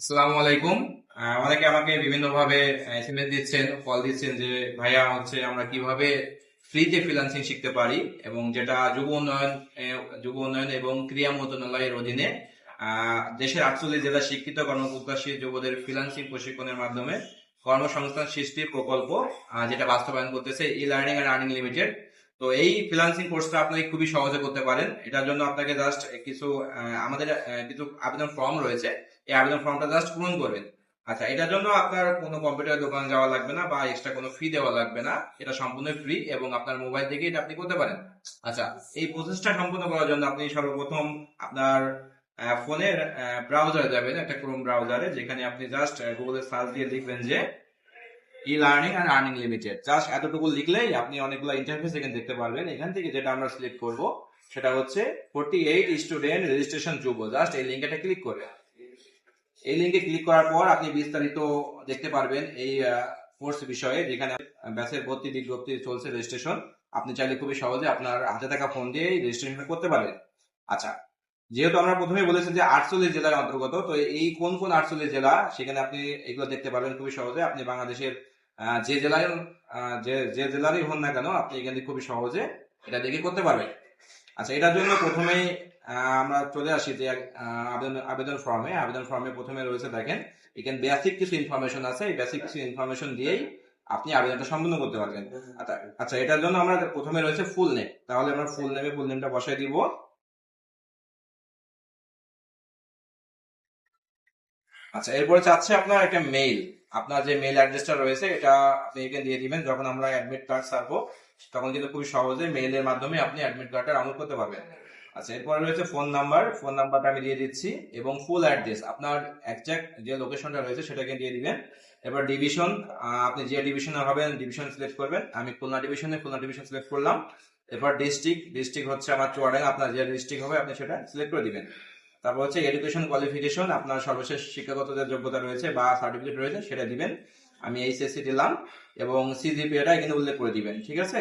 আসসালামু আলাইকুম। অনেকে আমাকে বিভিন্ন ভাবে এসএমএস দিচ্ছেন কল দিচ্ছেন যে, ভাইয়া, হচ্ছে আমরা কীভাবে ফ্রিতে ফ্রিল্যান্সিং শিখতে পারি এবং যেটা যুব উন্নয়ন যুব উন্নয়ন এবং ক্রিয়া মন্ত্রণালয়ের অধীনে দেশের আটচল্লিশ জেলা শিক্ষিত কর্মপ্রত্যাশী যুবদের ফ্রিল্যান্সিং প্রশিক্ষণের মাধ্যমে কর্মসংস্থান সৃষ্টির প্রকল্প যেটা বাস্তবায়ন করতেছে E learning and earning limited তো এই ফ্রিল্যান্সিং কোর্সটা আপনি খুবই সহজে করতে পারেন। এটার জন্য আপনাকে জাস্ট কিছু আমাদের কিছু আবেদন ফর্ম রয়েছে। এই আবেদন ফর্মটা জাস্ট পূরণ করবেন। আচ্ছা এটার জন্য আপনার কোনো কম্পিউটার দোকান যাওয়া লাগবে না বা এক্সট্রা কোনো ফি দেওয়া লাগবে না। এটা সম্পূর্ণ ফ্রি এবং আপনার মোবাইল থেকে এটা আপনি করতে পারেন। আচ্ছা এই প্রসেসটা সম্পূর্ণ করার জন্য আপনি সর্বপ্রথম আপনার ফোনের ব্রাউজারে যাবেন একটা ক্রোম ব্রাউজারে যেখানে আপনি জাস্ট গুগলে সার্চ দিয়ে লিখবেন যে E learning and earning limited just এতটুকু লিখলেই আপনি অনেকগুলো ইন্টারফেস এখানে দেখতে পারবেন। এখান থেকে যেটা আমরা সিলেক্ট করব, সেটা হচ্ছে ফোর্টি এইট স্টুডেন্ট রেজিস্ট্রেশন যুব জাস্ট এই লিঙ্কটা ক্লিক করবেন এই লিঙ্কে ক্লিক করার পর আপনি বিস্তারিত দেখতে পারবেন এই কোর্স বিষয়ে, যেখানে ব্যাসের ভর্তি, বিজ্ঞপ্তি চলছে রেজিস্ট্রেশন আপনি চাইলে খুবই সহজে আপনার হাতে থাকা ফোন দিয়ে রেজিস্ট্রেশন করতে পারবেন আচ্ছা যেহেতু আমরা প্রথমে বলেছি যে আটচল্লিশ জেলার অন্তর্গত, তো এই কোন কোন আটচল্লিশ জেলা, সেখানে আপনি এগুলো দেখতে পারবেন খুবই সহজে। আপনি বাংলাদেশের যে জেলায় যে যে জেলারই হন না কেন, আপনি এখানে খুবই সহজে এটা দেখে করতে পারবেন। আচ্ছা এটার জন্য প্রথমেই আমরা চলে আসি যে আবেদন আবেদন ফর্মে আবেদন ফর্মে প্রথমে রয়েছে দেখেন, এখানে বেসিক কিছু ইনফরমেশন আছে। এই বেসিক কিছু ইনফরমেশন দিয়েই আপনি আবেদনটা সম্পূর্ণ করতে পারবেন। আচ্ছা আচ্ছা এটার জন্য আমরা প্রথমে রয়েছে ফুল নেম তাহলে আমরা ফুল নেমে ফুল নেমটা বসাই দিব। আচ্ছা এরপরে চাচ্ছে আপনার একটা মেইল আপনার যে মেইল অ্যাড্রেসটা রয়েছে, এটা আপনি এখানে দিয়ে দিবেন। যখন আমরা অ্যাডমিট কার্ড ছাড়বো তখন কিন্তু খুবই সহজে মেইলের মাধ্যমে আপনি অ্যাডমিট কার্ডটা ডাউনলোড করতে পারবেন। আচ্ছা এরপরে রয়েছে ফোন নাম্বার ফোন নাম্বারটা আমি দিয়ে দিচ্ছি এবং ফুল অ্যাড্রেস আপনার একজ্যাক্ট যে লোকেশনটা রয়েছে, সেটাকে দিয়ে দিবেন। এবার ডিভিশন আপনি যে ডিভিশনে হবেন ডিভিশন সিলেক্ট করবেন। আমি খুলনা ডিভিশনে খুলনা ডিভিশন সিলেক্ট করলাম। এরপর ডিস্ট্রিক্ট ডিস্ট্রিক্ট হচ্ছে আমার চুয়াডাঙ্গা। আপনার যে ডিস্ট্রিক্ট হবে, আপনি সেটা সিলেক্ট করে দিবেন। তারপর হচ্ছে এডুকেশন কোয়ালিফিকেশন আপনার সর্বশেষ শিক্ষাগত যে যোগ্যতা রয়েছে বা সার্টিফিকেট রয়েছে, সেটা দিবেন। আমি এইচএসসি দিলাম এবং সিজিপিএটা এখানে উল্লেখ করে দিবেন, ঠিক আছে?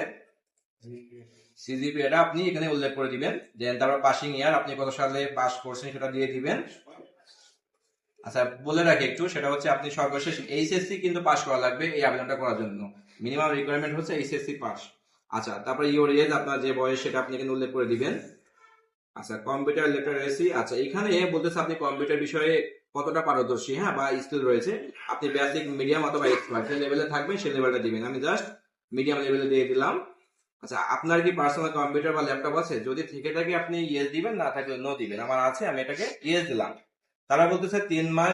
সিজিপিএটা আপনি এখানে উল্লেখ করে দিবেন। দেন তারপর পাসিং ইয়ার আপনি কত সালে পাস করছেন সেটা দিয়ে দিবেন। আচ্ছা বলে রাখি একটু, সেটা হচ্ছে আপনি সর্বশেষ এইচএসসি কিন্তু পাস করা লাগবে এই আবেদনটা করার জন্য। মিনিমাম রিকোয়ারমেন্ট হচ্ছে এইচএসসি পাস আচ্ছা তারপরে ইওর এজ আপনার যে বয়স, সেটা আপনি এখানে উল্লেখ করে দিবেন। আচ্ছা কম্পিউটার লিটারেসি আচ্ছা এখানে বলতেছে আপনি কম্পিউটার বিষয়ে কতটা পারদর্শী হ্যাঁ বা স্কিল রয়েছে? আপনি বেসিক মিডিয়াম অথবা এক্সপার্ট যে লেভেলে থাকবেন, সেই লেভেলটা দিবেন। আমি জাস্ট মিডিয়াম লেভেলে দিয়ে দিলাম। আচ্ছা আপনার কি পার্সোনাল কম্পিউটার বা ল্যাপটপ আছে? যদি থেকে থাকে আপনি ইয়েস দিবেন, না থাকলে নো দিবেন। আমার আছে, আমি এটাকে ইয়েস দিলাম। তারা বলতেছে তিন মাস